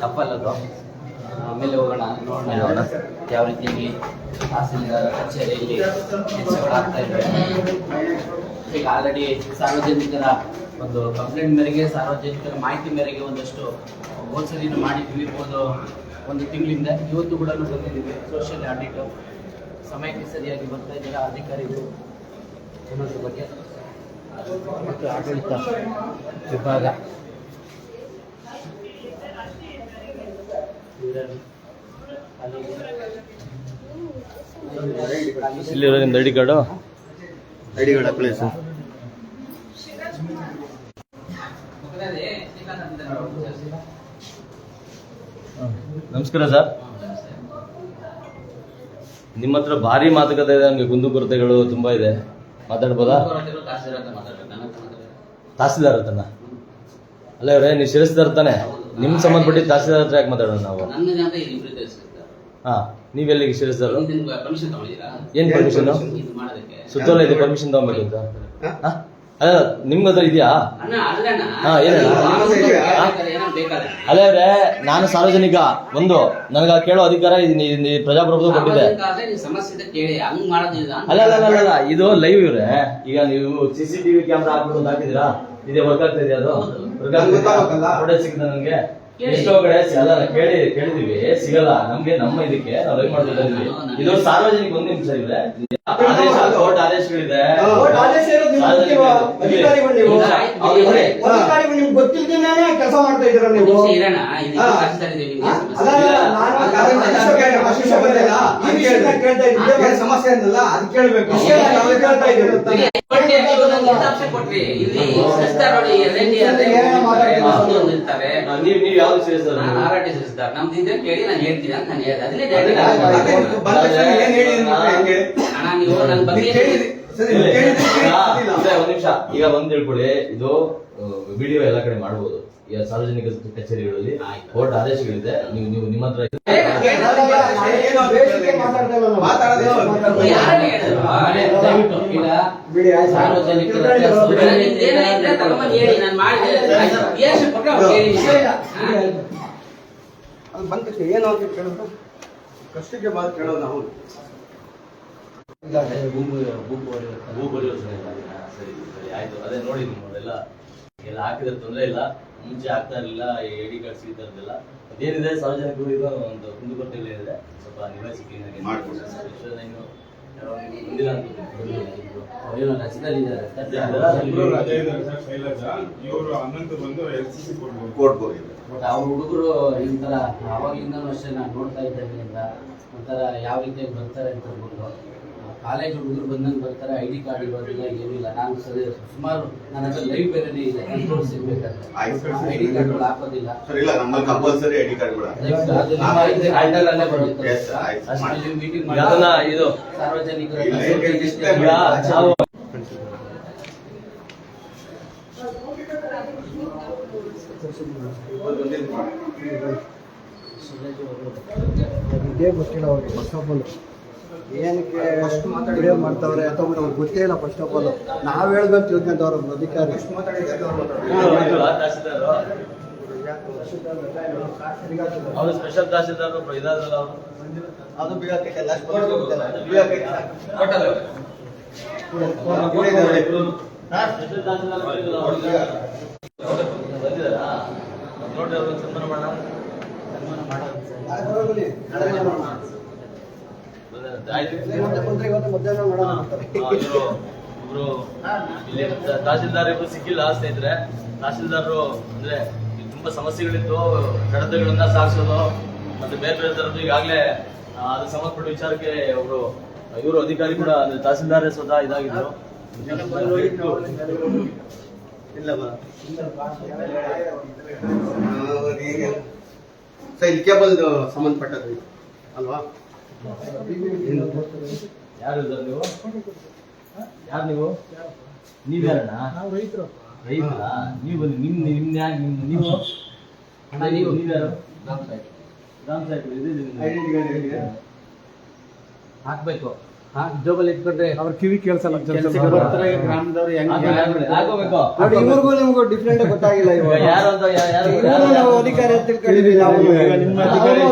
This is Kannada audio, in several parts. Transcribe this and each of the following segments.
ತಪ್ಪಲ್ಲದು. ಆಮೇಲೆ ಹೋಗೋಣ ನೋಡೋಣ. ಯಾವ ರೀತಿಯಾಗಿ ತಹಸೀಲ್ದಾರ್ ಕಚೇರಿಯಲ್ಲಿ ಕೆಲಸಗಳಾಗ್ತಾ ಇದೆ ಈಗ ಆಲ್ರೆಡಿ ಸಾರ್ವಜನಿಕರ ಒಂದು ಕಂಪ್ಲೇಂಟ್ ಮೇರೆಗೆ ಸಾರ್ವಜನಿಕರ ಮಾಹಿತಿ ಮೇರೆಗೆ ಒಂದಷ್ಟು ಗೋಚರಿನ ಮಾಡಿದ್ವಿ ಒಂದು ಒಂದು ತಿಂಗಳಿಂದ. ಇವತ್ತು ಕೂಡ ಬಂದಿದ್ದೀವಿ ಸೋಷಿಯಲ್ ಆಡಿಟ್ ಸಮಯಕ್ಕೆ ಸರಿಯಾಗಿ ಬರ್ತಾ ಇದ್ದಾರೆ ಅಧಿಕಾರಿಗಳು ಅನ್ನೋದ್ರ ಬಗ್ಗೆ ಮತ್ತು ಆಡಳಿತ ವಿಭಾಗ. ಇಲ್ಲಿರೋ ನಿಮ್ದು I D card? ID card apply sir. ನಮಸ್ಕಾರ ಸರ್. ನಿಮ್ಮ ಹತ್ರ ಭಾರಿ ಮಾತುಕತೆ ಇದೆ ನಮಗೆ ಕುಂದುಕೊರತೆಗಳು ತುಂಬಾ ಇದೆ. ಮಾತಾಡ್ಬೋದಾ? ತಹಸೀಲ್ದಾರ್ ಹತ್ರನ? ಅಲ್ಲ ಇವ್ರೆ ನೀವು ಶಿರಸ್ದಾರ್ ತಾನೆ? ನಿಮ್ ಸಂಬಂಧಪಟ್ಟಿದ್ದು ತಹಸೀಲ್ದಾರ್ ಹತ್ರ ಯಾಕೆ ಮಾತಾಡೋಣ ನಾವು? ಹಾ ನೀವೆಲ್ಲಿಗೆ ಶಿರಸ್ದಾರು ಏನ್ ಪರ್ಮಿಷನ್ ಇದು ಮಾಡೋದಕ್ಕೆ ಸುತ್ತೋಲೆ ಇದೆ ಪರ್ಮಿಷನ್ ತಗೊಬೇಕು ಅಂತ ಹಾ? ಅಲ್ಲ ನಿಮ್ ಹತ್ರ ಇದೆಯಾ ಅಲ್ಲ ಅವ್ರೆ ನಾನು ಸಾರ್ವಜನಿಕ. ಒಂದು ನನಗ ಕೇಳೋ ಅಧಿಕಾರ ಪ್ರಜಾಪ್ರಭುತ್ವ ಕೊಟ್ಟಿದೆ ಅಲ್ಲ ಅಲ್ಲ ಅಲ್ಲ, ಅಲ್ಲ ಇದು ಲೈವ್ ಇವ್ರೆ. ಈಗ ನೀವು ಸಿ ಸಿ ಟಿವಿ ಕ್ಯಾಮ್ರಾ ಹಾಕ್ಬಿಟ್ಟು ಹಾಕಿದಿರಾ ಇದೆ ವರ್ಕ್ ಆಗ್ತಾ ಇದೆಯಾ ಅದು? ಸಿಗ್ತದೆ ಸಿಕ್ಕಿದೆ ನನಗೆ. ಎಷ್ಟೋ ಕಡೆ ಕೇಳಿ ಕೇಳಿದೀವಿ. ಸಿಗಲ್ಲ ನಮ್ಗೆ ನಮ್ಮ ಇದಕ್ಕೆ ನಾವು ಏನ್ ಮಾಡ್ತಾ ಇದು ಸಾರ್ವಜನಿಕ ಒಂದ್ ನಿಮಿಷ ಇದೆ. ಆದೇಶ ಕೋರ್ಟ್ ಆದೇಶಗಳಿದೆ. ಕೆಲಸ ಮಾಡ್ತಾ ನೀವು? ಸಮಸ್ಯೆ ಅಂದಲ್ಲ ಅದು ಕೇಳ್ಬೇಕು. ಕೇಳ್ತಾ ಕೊಟ್ರಿ. ಇಲ್ಲಿ ಒಂದು ಇರ್ತಾರೆ ನೀವ್ ನೀವ್ ಯಾವ್ದು ಸೇರಿಸ್ತಾರೆ ನಾನು ಆರಾಟಿ ಸಿಸ್ಟರ್ ನಮ್ದು ಇದ್ರೆ ಕೇಳಿ ನಾನು ಹೇಳ್ತೀನಿ ಅಂತ ನಾನು ಹೇಳಿದೆ. ಅದನ್ನೇ ಹೆಂಗೆ? ಅಣ್ಣ ನೀವು ನನ್ನ ಬಗ್ಗೆ. ಒಂದ್ ನಿಮಿಷ. ಈಗ ಬಂದ್ ತಿಳ್ಕೊಳ್ಳಿ ಇದು ವಿಡಿಯೋ ಎಲ್ಲಾ ಕಡೆ ಮಾಡಬಹುದು ಸಾರ್ವಜನಿಕ ಕಚೇರಿಗಳಲ್ಲಿ. ಕೋರ್ಟ್ ಆದೇಶಗಳಿದೆ ನೀವು ನೀವು ನಿಮ್ಮ ಹತ್ರ ಏನೋ ಕಷ್ಟಕ್ಕೆ ಮಾತು ಕೇಳೋದು ನಾವು ಭೂ ಇಲ್ಲ. ಹಾ, ಸರಿ ಸರಿ ಆಯ್ತು ಅದೇ ನೋಡಿ ನಿಮ್ಮದೆಲ್ಲ ಎಲ್ಲ ಹಾಕಿದ್ರೆ ತೊಂದರೆ ಇಲ್ಲ. ಮುಂಚೆ ಆಗ್ತಾ ಇರಲಿಲ್ಲ ಎಡಿ ಕಾರ್ಡ್ ಸಿಗ್ತಾ ಇರಲಿಲ್ಲ ಅದೇನಿದೆ ಸಾರ್ವಜನಿಕರು ಇದು ಒಂದು ಕುಂದುಕೊರತೆಗಳಿದೆ ಸ್ವಲ್ಪ ನಿವಾಸಿ ಅವ್ರ ಹುಡುಗರು ಈ ತರ ಅವಾಗ್ಲಿಂದನೂ ಅಷ್ಟೇ ನಾನು ನೋಡ್ತಾ ಇದ್ದಾಗಿನಿಂದ ಒಂಥರ ಯಾವ ರೀತಿಯಾಗಿ ಬರ್ತಾರೆ ಅಂತ ಅಂದ್ಬಿಟ್ಟು ಕಾಲೇಜ್ ಹುಡುಗರು ಬಂದಂಗೆ ಬರ್ತಾರೆ ಐ ಡಿ ಕಾರ್ಡ್ ಇರೋದಿಲ್ಲ ಏನಿಲ್ಲ ನಾನು ಸರಿ ಸುಮಾರು ನನ್ನ ಹತ್ರ ಲೈವ್ ಬೇರೆ ಇದೆ. ಕಂಟ್ರೋಲ್ ಸಿಗ್ಬೇಕಾದ್ರೆ. ಐ ಡಿ ಕಾರ್ಡ್ಗಳು ಹಾಕೋದಿಲ್ಲ. ಸರ್ ಇಲ್ಲ ನಮ್ಮಲ್ಲಿ ಕಂಪಲ್ಸರಿ ಐಡಿ ಕಾರ್ಡ್ ಕೂಡ. ದಯವಿಟ್ಟು ಅದು ನಿಮ್ಮ ಇದು ಅಲ್ಲೇ ಬರುತ್ತೆ. ಅಷ್ಟು ನೀವು ಅದನ್ನ ಸಾರ್ವಜನಿಕರ ಗೊತ್ತಿಲ್ಲ ಅವ್ರಿಗೆ ಏನಕ್ಕೆ ಮಾತಾಡಿ ಮಾಡ್ತಾವ್ರೆ ಅಥವಾ ಅವ್ರಿಗೆ ಗೊತ್ತೇ ಇಲ್ಲ ಫಸ್ಟ್ ಆಫ್ ಆಲ್ ನಾವು ಹೇಳ್ಬೇಕು ತಿಳ್ಕೊಂತವ್ರ ಅಧಿಕಾರಿ. ಮಾಡ್ತಾರೆ ಅವ್ರು ಸ್ಪೆಷಲ್ ತಹಸೀಲ್ದಾರ್ ಇದಾದ್ರಲ್ಲ ಅವರು. ಅದು ಅವ್ರು. ಬಂದಿದ್ದಾರಾ? ಸನ್ಮಾನ ಮಾಡೋಣ ಸನ್ಮಾನ ಮಾಡೋಣ ಒಬ್ರು ಇಲ್ಲಿ ತಹಸೀಲ್ದಾರ್ ಇಬ್ರು ಸಿಕ್ಕಿಲ್ಲ ಸ್ನೇಹಿತರೆ ತಹಸೀಲ್ದಾರರು ಅಂದ್ರೆ ತುಂಬಾ ಸಮಸ್ಯೆಗಳಿತ್ತು ಕಡತಗಳನ್ನ ಸಾಗಿಸೋದು ಮತ್ತೆ ಬೇರೆ ಬೇರೆ ತರದ್ದು ಈಗಾಗಲೇ ಅದಕ್ಕೆ ಸಂಬಂಧಪಟ್ಟ ವಿಚಾರಕ್ಕೆ ಅವರು ಇವರು ಅಧಿಕಾರಿ ಕೂಡ ಅಂದ್ರೆ ತಹಸೀಲ್ದಾರ್ ಸ್ವತಃ ಇದಾಗಿದ್ರು. ಇಲ್ಲ ಬಾ ಸರ್ ಇಲ್ಲಿ ಕೇಬಲ್ ಸಂಬಂಧಪಟ್ಟದ್ದು ಅಲ್ವಾ? ಯಾರು ನೀವು? ಯಾರು ನೀವು? ನೀವ್ಯಾರಣ್ಣ ನಾವು ರೈತರು ರೈತರ? ನೀವು ನಿಮ್ ನಿಮ್ ಯಾರು ನಿಮ್ ನೀವು? ಅಣ್ಣ, ನೀವು ನೀವ್ಯಾರು ಗ್ರಾಮ ಹಾಕ್ಬೇಕು. ಜೋಬಲ್ಲಿ ಇಟ್ಕೊಂಡ್ರೆ ಅವ್ರ ಕಿವಿ ಕೇಳಿಸಲ್ಲ ಗ್ರಾಮದವ್ರು ನೋಡಿ ಇವ್ರಿಗೂ ನಿಮ್ಗೂ ಡಿಫ್ರೆಂಟ್ ಗೊತ್ತಾಗಿಲ್ಲ ಈಗ ಇವಾಗ ಯಾರು ಅಂತ ಇವ್ರು ನಾವು ಅಧಿಕಾರಿ ಅಂತ ತಿಳ್ಕೊಂಡಿದ್ವಿ ನಾವು ನಿಮ್ಮ ಅಧಿಕಾರಿ.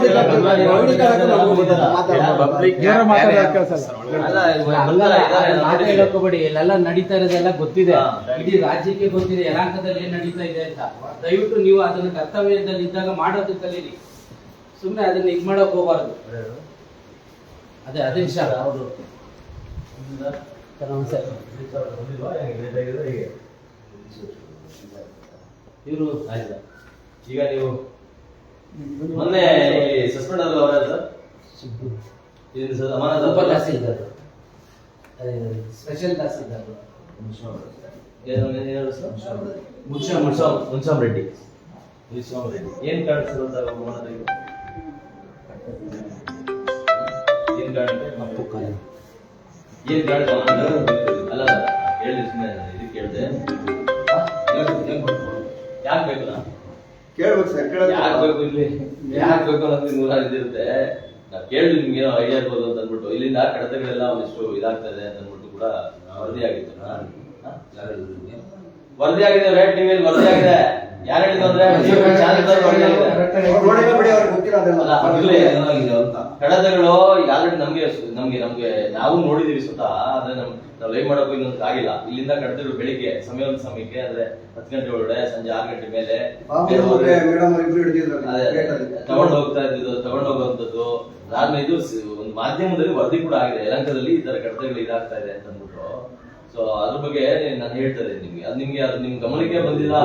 ಹೇಳಕೋಬೇಡಿ ಇಲ್ಲೆಲ್ಲ ನಡೀತಾ ಇರೋದೆಲ್ಲ ಗೊತ್ತಿದೆ. ಇಡೀ ರಾಜ್ಯಕ್ಕೆ ಗೊತ್ತಿದೆ. ಯಲಾಂಕದಲ್ಲಿ ಏನ್ ನಡೀತಾ ಇದೆ ಅಂತ. ದಯವಿಟ್ಟು ನೀವು ಅದನ್ನ ಕರ್ತವ್ಯದಲ್ಲಿ ಇದ್ದಾಗ ಮಾಡೋದು ಕಲೀರಿ ಸುಮ್ಮನೆ ಅದನ್ನ ಇದ್ ಮಾಡಕ್ ಹೋಗ್ಬಾರ್ದು. ಅದೇ ಅದೇ ವಿಷಯ ಹೌದು ನಮಸ್ತೆ ಇವರು? ಆಯ್ತಾ. ಈಗ ನೀವು ಮೊನ್ನೆ ಸಸ್ಪೆಂಡ್ ಆದ್ರೆ ಅವರ ಸರ್ ಇದು ಸರ್ ಅಮಾನತ ಉಪ ತಹಸೀಲ್ದಾರ್ ಸ್ಪೆಷಲ್ ಜಾಸ್ತಿ ಇದ್ದಾರೆ. ಸರ್? ಮುನ್ಸಾಮ್ ಮುನ್ಸಾಮ್ ರೆಡ್ಡಿ. ಮುನ್ಸಾಮ್ ರೆಡ್ಡಿ. ಏನ್ ಸರ್ ಏನ್ ಏನ್ ಕಾರಣ ಅಲ್ಲ ಹೇಳಿ ಸುಮ್ಮನೆ ಇದು ಕೇಳಿದೆ ಯಾಕೆ ಬೇಕು ನಾ ಕೇಳ್ಬೇಕು ಸರ್ ಕೇಳೋದು ಯಾಕೆ ಬೇಕು ಇಲ್ಲಿ? ಯಾಕೆ ಬೇಕು ಅನ್ನೋದು ನೂರಾರು ಇದಿರುತ್ತೆ. ನಾವು ಕೇಳಿ ನಿಮ್ಗೆ ಏನೋ ಐಡಿಯಾ ಇರ್ಬೋದು ಅಂತ ಅಂದ್ಬಿಟ್ಟು. ಇಲ್ಲಿಂದ ಕಡತಗಳೆಲ್ಲ ಒಂದಿಷ್ಟು ಇದಾಗ್ತಾಯಿದೆ ಅಂತ ಅಂದ್ಬಿಟ್ಟು ಕೂಡ ವರದಿ ಆಗಿತ್ತು? ವರದಿ ಆಗಿದೆ ರೇಟ್ ಟಿವಿಯಲ್ಲಿ ವರದಿ ಆಗಿದೆ ಯಾರು ಹೇಳಿದ್ರು ಅಂದ್ರೆ ಕಡತಗಳು ಆಲ್ರೆಡಿ ನಮ್ಗೆ ನಮ್ಗೆ ನಮ್ಗೆ ನಾವು ನೋಡಿದೀವಿ ಸ್ವತಃ ಆದ್ರೆ ನಮ್ ನಾವು ಲೈವ್ ಮಾಡಕ್ ಇನ್ನೊಂದು ಆಗಿಲ್ಲ. ಇಲ್ಲಿಂದ ಕಡತಗಳು ಬೆಳಿಗ್ಗೆ ಸಮಯ ಒಂದು ಸಮಯಕ್ಕೆ ಅಂದ್ರೆ ಹತ್ತು ಗಂಟೆ ಒಳಗಡೆ ಸಂಜೆ ಆರು ಗಂಟೆ ಮೇಲೆ ತಗೊಂಡ್ ಹೋಗ್ತಾ ಇದ್ದು ತಗೊಂಡ್ ಹೋಗುವಂತದ್ದು ಅದಾದ್ಮೇಲೆ ಇದು ಒಂದು ಮಾಧ್ಯಮದಲ್ಲಿ ವರದಿ ಕೂಡ ಆಗಿದೆ. ಯಲಂಕದಲ್ಲಿ ಈ ತರ ಕಡತಗಳು ಇದಾಗ್ತಾ ಇದೆ ಅಂತ ಅಂದ್ಬಿಟ್ಟು ಸೊ ಅದ್ರ ಬಗ್ಗೆ ನಾನು ಹೇಳ್ತಾ ಇದ್ದೀನಿ ನಿಮ್ಗೆ. ಅದು ನಿಮ್ಗೆ ಅದು ನಿಮ್ ಗಮನಕ್ಕೆ ಬಂದಿಲ್ಲ.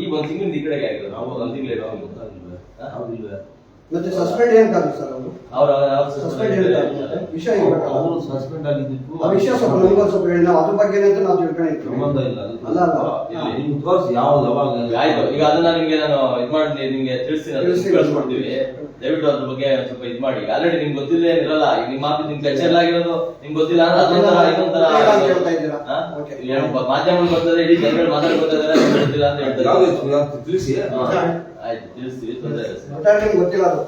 ಈ ಒಂದ್ ತಿಂಗಳಿಂದ ಈ ಕಡೆಗೆ ಆಗಿರೋದು. ನಾವು ಒಂದ್ ತಿಂಗಳು ಮತ್ತೆ ಸಸ್ಪೆಂಡ್ ಏನ್ ಕಾದು ಸರ್ ಅವರು ಅವ್ರ ಸಸ್ಪೆಂಡ್ ಏನ್ ಕಾದು? ವಿಷಯ? ಅವರು ಸಸ್ಪೆಂಡ್ ಆಗಿದ್ದು ಆ ವಿಷಯ ಸ್ವಲ್ಪ ನಮ್ಗೆ ಸ್ವಲ್ಪ ಹೇಳಿ ನಾವು ಅದ್ರ ಬಗ್ಗೆ ಅಂತ ನಾವು ತಿಳ್ಕೊಂಡಿದ್ವಿ ಸಂಬಂಧ ಇಲ್ಲ ಅಲ್ಲ, ಅಲ್ಲ. ಇಲ್ಲಿ ನಿಮ್ಗೆ ತೋರಿಸಿ ಯಾವ್ದು ಯಾವಾಗ ಆಯ್ತು ಈಗ ಅದನ್ನ ನಿಮ್ಗೆ ನಾನು ಇದ್ ಮಾಡಿ ನಿಮ್ಗೆ ತಿಳಿಸ್ತೀನಿ ತಿಳಿಸಿ. ಕಳ್ಸ್ಕೊಡ್ತೀವಿ ದಯವಿಟ್ಟು ಅದ್ರ ಬಗ್ಗೆ ಸ್ವಲ್ಪ ಇದ್ ಮಾಡಿ ಆಲ್ರೆಡಿ ನಿಮ್ಗೆ ಗೊತ್ತಿಲ್ಲ ಏನಿರಲ್ಲ ಈಗ ನಿಮ್ಮ ಮಾತು ನಿಮ್ ಕಚೇರಿ ಆಗಿರೋದು ನಿಮ್ಗೆ ಗೊತ್ತಿಲ್ಲ ಅಂದ್ರೆ ಅದೊಂಥರ ಇದೊಂಥರ ಗೊತ್ತಿಲ್ಲ ಅಂತ ಹೇಳ್ತಾ ಇದ್ದೀರಾ? ಹಾ? Okay. ಇಲ್ಲಿ ಏನು ಮಾಧ್ಯಮ ಬರ್ತದೆ ಇಡೀ ಜನಗಳು ಮಾತಾಡ್ಕೊತಾ ಇದಾರೆ ಗೊತ್ತಿಲ್ಲ ಅಂತ ಹೇಳ್ತಾರೆ ತಿಳಿಸಿ ಹಾ. ಆಯ್ತು ತಿಳಿಸ್ತೀವಿ ತೊಂದರೆ ಇಲ್ಲ ಸರ್. ಒಟ್ಟಾರೆ ನಿಮ್ಗೆ ಗೊತ್ತಿಲ್ಲ ಅದು.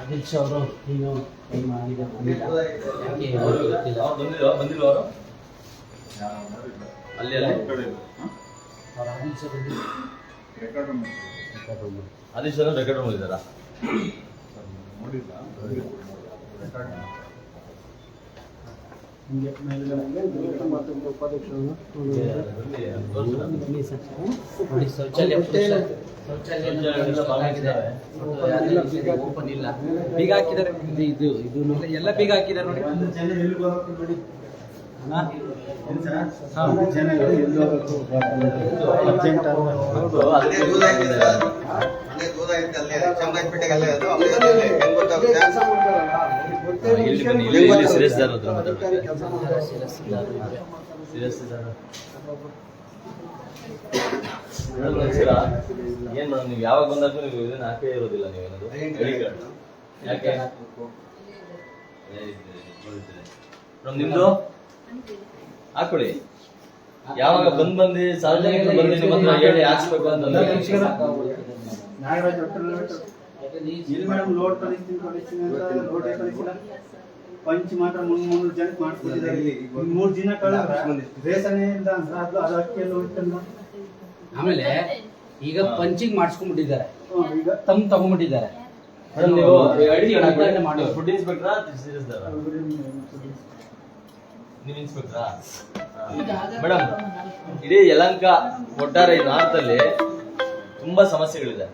ಆದಿಲ್ ಶಾ ಅವರು ನೀನು ಏನ್ ಮಾಡಿದ ಯಾಕೆ ಅವ್ರಿಗೆ ಗೊತ್ತಿಲ್ಲ? ಅವ್ರು ಬಂದಿಲ್ವಾ? ಬಂದಿಲ್ವಾ ಅವರು? ಅಲ್ಲಿ ಅಲ್ಲಿ. ಅವ್ರ ರೆಕಾರ್ಡ್ ಮಾಡಿದಾರಾ ನೋಡಿ ಶೌಚಾಲಯ ಪುರುಷ ಶೌಚಾಲಯ ಓಪನ್ ಇಲ್ಲ ಬೀಗ ಹಾಕಿದ್ದಾರೆ ಇದು ಇದು ನೋಡಿ ಎಲ್ಲ ಬೀಗ ಹಾಕಿದ್ದಾರೆ ನೋಡಿ ಏನ್ ನೀವು ಯಾವಾಗ ಬಂದಾಗೂ ನೀವು ಇದನ್ನ ಹಾಕೇ ಇರೋದಿಲ್ಲ ನೀವು ಐಡಿ ಯಾಕೆ? ಮೇಡಮ್ ನಿಮ್ದು? ಹಾಕೊಳ್ಳಿ ಯಾವಾಗ ಬಂದ್ ಬಂದು ಸಾರ್ವಜನಿಕರು ಬಂದು ನಿಮ್ಮ ಹತ್ರ ಹೇಳಿ ಹಾಕ್ಸ್ಬೇಕು ಅಂತಂದ್ರೆ ಇಲ್ಲಿ ಮೇಡಮ್ ಲೋಡ್ ಕಳಿಸ್ತೀನಿ ಕಳಿಸ್ತೀನಿ ಅಂತ ಲೋಡ್ ಕಳಿಸಿಲ್ಲ? ಪಂಚ್ ಮಾತ್ರ ಮುನ್ನೂರು ಜನಕ್ಕೆ ಮಾಡಿಸ್ಕೊಟ್ಟಿದ್ದಾರೆ ಇನ್ನು ಮೂರು ದಿನ ಕಳೆದ್ರೆ ರೇಷನ್ ಇಲ್ಲ ಅಂದ್ರೆ ಅದು ಅದು ಅಕ್ಕಿಯಲ್ಲಿ ಹೋಯ್ತಲ್ಲ. ಆಮೇಲೆ ಈಗ ಪಂಚಿಂಗ್ ಮಾಡಿಸ್ಕೊಂಡ್ಬಿಟ್ಟಿದ್ದಾರೆ. ಈಗ ತಮ್ ತಗೊಂಡ್ಬಿಟ್ಟಿದ್ದಾರೆ. ಫುಡ್ ಇನ್ಸ್ಪೆಕ್ಟರಾ ನೀವು ಇನ್ಸ್ಪೆಕ್ಟರಾ? ಮೇಡಮ್ ಇಡೀ ಯಲಂಕ ಒಟ್ಟಾರೆ ಈ ನಾರ್ತಲ್ಲಿ ತುಂಬಾ ಸಮಸ್ಯೆಗಳಿದೆ.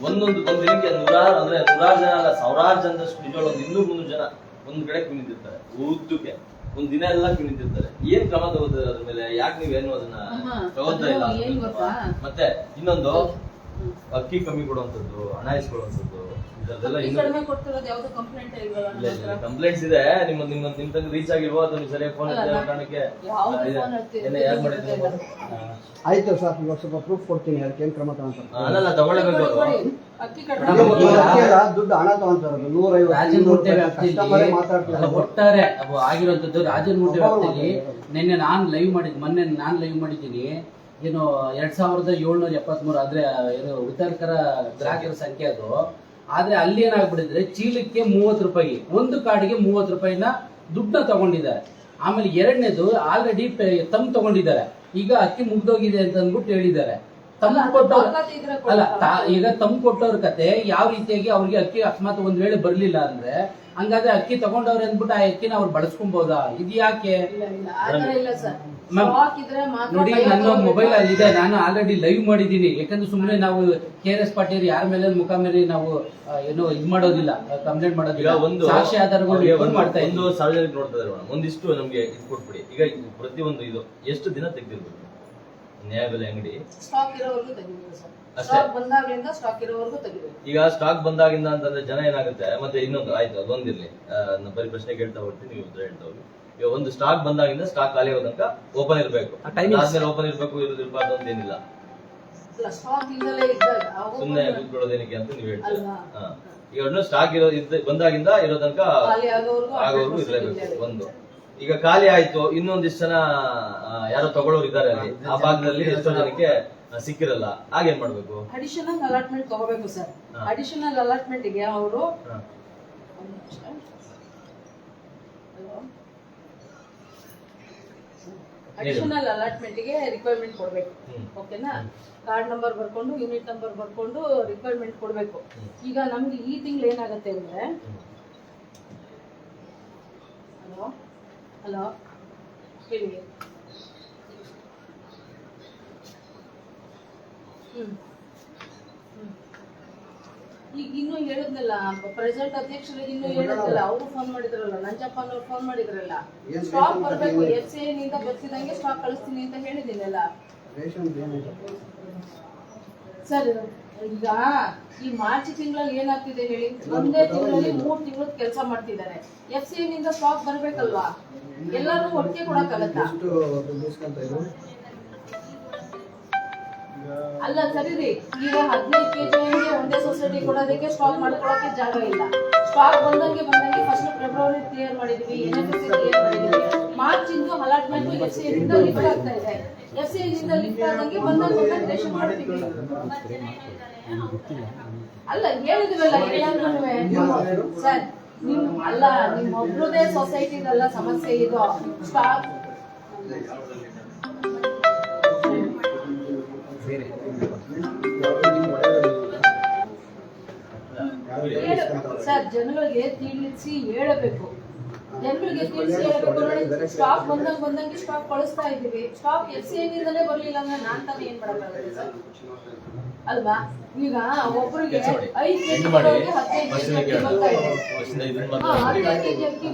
ಒಂದೊಂದು ಒಂದು ದಿನಕ್ಕೆ ನೂರಾರು ಅಂದ್ರೆ ನೂರಾರು ಜನ ಅಲ್ಲ ಸಾವಿರಾರು ಜನದಷ್ಟು ಒಂದು ಇನ್ನೂರು ಮುನ್ನೂರು ಜನ ಒಂದ್ ಕಡೆ ಕುಣಿತಿರ್ತಾರೆ ಉದ್ದಕ್ಕೆ. ಒಂದ್ ದಿನ ಎಲ್ಲ ಕುಣಿತಿರ್ತಾರೆ. ಏನ್ ಕ್ರಮ ತಗೋತಾರೆ ಅದ್ರ ಮೇಲೆ? ಯಾಕೆ ನೀವೇನು ಅದನ್ನ ತಗೋತಾ ಇಲ್ಲ? ಮತ್ತೆ ಇನ್ನೊಂದು ಅಕ್ಕಿ ಕಮ್ಮಿ ಕೊಡುವಂಥದ್ದು ಹಣ ಇಸ್ಕೊಳ್ಳುವಂಥದ್ದು ಕಡಿಮೆ ಕೊಡ್ತಿರೋದು ಯಾವ್ದು ಕಂಪ್ಲೇಂಟ್ ಇಲ್ವಲ್ಲ ಇಲ್ಲ ನಮ್ಮ ಇಲ್ಲ ಹತ್ರ? ಕಂಪ್ಲೇಂಟ್ಸ್ ಇದೆ. ನಿಮ್ಮ ನಿಮ್ಮ ನಿಮ್ ತನಕ ರೀಚ್ ಆಗಿಲ್ವೋ? ಅಥವಾ ನೀವು ಸರಿಯಾಗಿ ಫೋನ್ ಕಾರಣಕ್ಕೆ ಮಾಡಿದ್ರು. ಆಯ್ತು ಸರ್ ಇವಾಗ ಸ್ವಲ್ಪ ಪ್ರೂಫ್ ಕೊಡ್ತೀನಿ ಅದಕ್ಕೆ ಏನ್ ಕ್ರಮ ತಗೊಂತಾರೆ ಅಲ್ಲ ತಗೊಳ್ಳೇಬೇಕು ದುಡ್ಡು ಹಣ ತಗೊಂತಾರದು ವ್ಯಾಪ್ತಿಯಲ್ಲಿ ಕಸ್ಟಮರೇ ಅಲ್ಲ, ಮಾತಾಡ್ತಾರೆ ಒಟ್ಟಾರೆ ಆಗಿರೋಂಥದ್ದು ವ್ಯಾಪ್ತಿಯಲ್ಲಿ ನಿನ್ನೆ ನಾನ್ ಲೈವ್ ಮಾಡಿದ್ ಮೊನ್ನೆ ನಾನ್ ಲೈವ್ ಮಾಡಿದ್ದೀನಿ. ಏನು ಎರಡ್ ಸಾವಿರದ ಏಳ್ನೂರ ಎಪ್ಪತ್ಮೂರು ಆದ್ರೆ ಏನು ವಿತರಕರ ಗ್ರಾಹಕರ ಸಂಖ್ಯೆ ಅದು. ಆದ್ರೆ ಅಲ್ಲಿ ಏನಾಗ್ಬಿಟ್ಟಿದ್ರೆ ಚೀಲಕ್ಕೆ ಮೂವತ್ತು ರೂಪಾಯಿ, ಒಂದು ಕಾರ್ಡ್ಗೆ ಮೂವತ್ತು ರೂಪಾಯಿನ ದುಡ್ಡನ್ನ ತಗೊಂಡಿದ್ದಾರೆ. ಆಮೇಲೆ ಎರಡನೇದು ಆಲ್ರೆಡಿ ತಮ್ಮ ತಗೊಂಡಿದ್ದಾರೆ. ಈಗ ಅಕ್ಕಿ ಮುಗ್ದೋಗಿದೆ ಅಂತ ಅಂದ್ಬಿಟ್ಟು ಹೇಳಿದ್ದಾರೆ. ತಮ್ಮ ಅಲ್ಲ, ಕೊಟ್ಟವ್ರು ಅಲ್ಲ ಈಗ ತಮ್ಮ ಕೊಟ್ಟವ್ರ ಕತೆ ಯಾವ ರೀತಿಯಾಗಿ ಅವ್ರಿಗೆ ಅಕ್ಕಿ ಅಕಸ್ಮಾತ್ ಒಂದ್ ವೇಳೆ ಬರ್ಲಿಲ್ಲ ಅಂದ್ರೆ ಹಂಗಾದ್ರೆ ಅಕ್ಕಿ ತಗೊಂಡವ್ರ ಅಂದ್ಬಿಟ್ಟು ಆ ಅಕ್ಕಿನ ಅವ್ರು ಬಳಸ್ಕೊಬಹುದಾ ಇದು ಯಾಕೆ? ನೋಡಿ ನನ್ನ ಮೊಬೈಲ್ ಅಲ್ಲಿ ಇದೆ ನಾನು ಆಲ್ರೆಡಿ ಲೈವ್ ಮಾಡಿದ್ದೀನಿ. ಯಾಕಂದ್ರೆ ಸುಮ್ಮನೆ ನಾವು ಕೆ ಆರ್ ಎಸ್ ಪಾಟೀಲ್ ಯಾರ ಮೇಲೆ ಮುಖ ಮೇಲೆ ನಾವು ಏನು ಇದ್ ಮಾಡೋದಿಲ್ಲ ಕಂಪ್ಲೇಂಟ್ ಮಾಡೋದಿಲ್ಲ. ಒಂದು ಸಾಕ್ಷಿ ಆಧಾರಗಳು ಒಂದು- ಮಾಡ್ತಾ ಒಂದು ಸಾರ್ವಜನಿಕ ನೋಡ್ತಾ ಇದ್ದಾರೆ ಒಂದಿಷ್ಟು ನಮ್ಗೆ ಇದು ಕೊಟ್ಬಿಡಿ. ಈಗ ಪ್ರತಿ ಪ್ರತಿಯೊಂದು ಇದು ಎಷ್ಟು ದಿನ ತೆಗ್ದಿರ್ಬೇಕು ನ್ಯಾಯಬೆಲೆ ಅಂಗಡಿ. ಸ್ಟಾಕ್ ಇರೋವರೆಗೂ ತೆಗಿಬೇಕು ಸರ್. ಅಷ್ಟೇ. ಸ್ಟಾಕ್ ಸ್ಟಾಕ್ ಇರೋವರೆಗೂ ತೆಗಿಬೇಕು ಈಗ ಸ್ಟಾಕ್ ಬಂದಾಗಿಂದ ಅಂತಂದ್ರೆ ಜನ ಏನಾಗುತ್ತೆ? ಮತ್ತೆ ಇನ್ನೊಂದು ಆಯ್ತು ಅದೊಂದಿರ್ಲಿ ನಾನು ಬರೀ ಪ್ರಶ್ನೆ ಕೇಳ್ತಾ ಹೋಗ್ತೀನಿ ನೀವು ಉತ್ತರ ಹೇಳ್ತಾ ಹೋಗಿ ಈಗ ಒಂದು ಸ್ಟಾಕ್ ಬಂದಾಗಿಂದ ಸ್ಟಾಕ್ ಖಾಲಿ ಹೋದಂಕ ಓಪನ್ ಇರಬೇಕು. ಆದ್ಮೇಲೆ ಓಪನ್ ಇರಬೇಕು ಇರೋದು ಇರಬಾರ್ದು ಅಂತ ಏನಿಲ್ಲ. ಸುಮ್ಮನೆ ಕೂತ್ಕೊಳ್ಳೋದೇನಕ್ಕೆ ಅಂತ ನೀವು ಹೇಳ್ತೀರಾ. ಈಗ ಸ್ಟಾಕ್ ಇರೋ ಇದ್ದ- ಬಂದಾಗಿಂದ ಇರೋ ತನಕ ಆಗೋವರೆಗೂ ಆಗೋವರೆಗೂ 100% ಇರಲೇಬೇಕು ಇರ್ಲೇಬೇಕು. ಒಂದು. ಈಗ ಖಾಲಿ ಆಯ್ತು ಇನ್ನೊಂದಿಷ್ಟು ಜನ ಯಾರು ತಗೊಳ್ಳೋರು ಇದ್ದಾರೆ ಅಲ್ಲಿ. ಆ ಭಾಗದಲ್ಲಿ ಎಷ್ಟೋ ಜನಕ್ಕೆ ಸಿಕ್ಕಿರಲ್ಲ. ಹಾಗೇನ್ ಮಾಡ್ಬೇಕು? ಅಡಿಷನಲ್ ಅಲಾಟ್ಮೆಂಟ್ ತಗೋಬೇಕು ಸರ್ ಅಡಿಷನಲ್ ಅಲಾಟ್ಮೆಂಟ್ಗೆ ಅವರು. ಅಡಿಷನಲ್ ಅಲಾಟ್ಮೆಂಟ್ಗೆ ರಿಕ್ವೈರ್ಮೆಂಟ್ ಕೊಡ್ಬೇಕು. ಓಕೆನಾ ಕಾರ್ಡ್ ನಂಬರ್ ಬರ್ಕೊಂಡು ಯೂನಿಟ್ ನಂಬರ್ ಬರ್ಕೊಂಡು ರಿಕ್ವೈರ್ಮೆಂಟ್ ಕೊಡ್ಬೇಕು. ಈಗ ನಮ್ಗೆ ಈ ತಿಂಗಳು ಏನಾಗುತ್ತೆ ಅಂದ್ರೆ ಹಲೋ ಹಲೋ? ಹೇಳಿ. ಈಗ ಇನ್ನು ಹೇಳಿದ್ನಲ್ಲ ಪ್ರೆಸೆಂಟ್ ಅಧ್ಯಕ್ಷರು ಇನ್ನು ಹೇಳಿದ್ನಲ್ಲ ಅವರು ಫೋನ್ ಮಾಡಿದ್ರಲ್ಲ ನಂಜಪ್ಪ ಅನ್ನೋರು ಫೋನ್ ಮಾಡಿದ್ರಲ್ಲ. ಸ್ಟಾಕ್ ಬರಬೇಕು ಎಫ್ ಸಿ ನಿಂದ ಬರ್ತಿದಂಗೆ ಸ್ಟಾಕ್ ಕಳಿಸ್ತೀನಿ ಅಂತ ಹೇಳಿದ್ದೀನಲ್ಲ. ಸರ್ ಈಗ ಈ ಮಾರ್ಚ್ ತಿಂಗಳಲ್ಲಿ ಏನಾಗ್ತಿದೆ ಹೇಳಿ? ಒಂದೇ ತಿಂಗಳಲ್ಲಿ ಮೂರ್ ತಿಂಗಳ ಕೆಲಸ ಮಾಡ್ತಿದ್ದಾರೆ. ಎಫ್ ಸಿ ನಿಂದ ಸ್ಟಾಕ್ ಬರ್ಬೇಕಲ್ವಾ? ಎಲ್ಲರೂ ಒಟ್ಟಿಗೆ ಕೊಡಕ್ಕಾಗತ್ತಾ ಎಷ್ಟು ಇದ್ರು ಅಲ್ಲ ಸರಿರಿ ಈಗ ಹದಿನೈದು ಕೆಜಿ ಒಂದೇ ಸೊಸೈಟಿ ಕೊಡೋದಕ್ಕೆ ಸ್ಟಾಕ್ ಮಾಡ್ಕೊಳಕ್ಕೆ ಜಾಗ ಇಲ್ಲ. ಸ್ಟಾಕ್ ಬಂದಂಗೆ ಬಂದಂಗೆ ಫಸ್ಟ್ ಫೆಬ್ರವರಿ ಕ್ಲಿಯರ್ ಮಾಡಿದ್ವಿ ಎನ್ ಎಫ್ ಕ್ಲಿಯರ್ ಮಾಡಿದ್ವಿ. ಮಾರ್ಚ್ ಇಂದು ಅಲಾಟ್ಮೆಂಟ್ ಎಫ್ ಸಿ ಇಂದ ಲಿಫ್ಟ್ ಆಗ್ತಾ ಇದೆ. ಎಫ್ ಸಿ ಇಂದ ಲಿಫ್ಟ್ ಆದಂಗೆ ಬಂದಂಗೆ ಬಂದಂಗೆ ರೇಷನ್ ಮಾಡ್ತೀವಿ. ಅಲ್ಲ ಹೇಳಿದ್ವಲ್ಲ ಎಲ್ಲಾರ್ಗು ಸರ್ ನಿಮ್ ಅಲ್ಲ ನಿಮ್ ಒಬ್ರದೇ ಸೊಸೈಟಿದಲ್ಲ ಸಮಸ್ಯೆ ಇದು. ಸ್ಟಾಕ್ ಸರ್, ಜನಗಳಿಗೆ ತಿಳಿಸಿ ಹೇಳಬೇಕು. ಜನಗಳಿಗೆ ತಿಳಿಸಿ ಹೇಳಬೇಕು. ನೋಡಿ ಸ್ಟಾಕ್ ಬಂದಂಗ ಬಂದಂಗೆ ಸ್ಟಾಕ್ ಕಳಿಸ್ತಾ ಇದೀವಿ ಸ್ಟಾಕ್ ಎಫ್ ಸಿ ನಿಂದಲೇ ಬರ್ಲಿಲ್ಲ ಅಂದ್ರೆ ನಾನ್ ತಾನೇ ಏನ್ ಮಾಡಕ್ಕಾಗುತ್ತೆ ಸರ್? ಅಲ್ವಾ? ಈಗ ಒಬ್ಬರಿಗೆ. ಐದು ಕೆಜಿ ಹದಿನೈದು ಕೆಜಿ ಅಕ್ಕಿ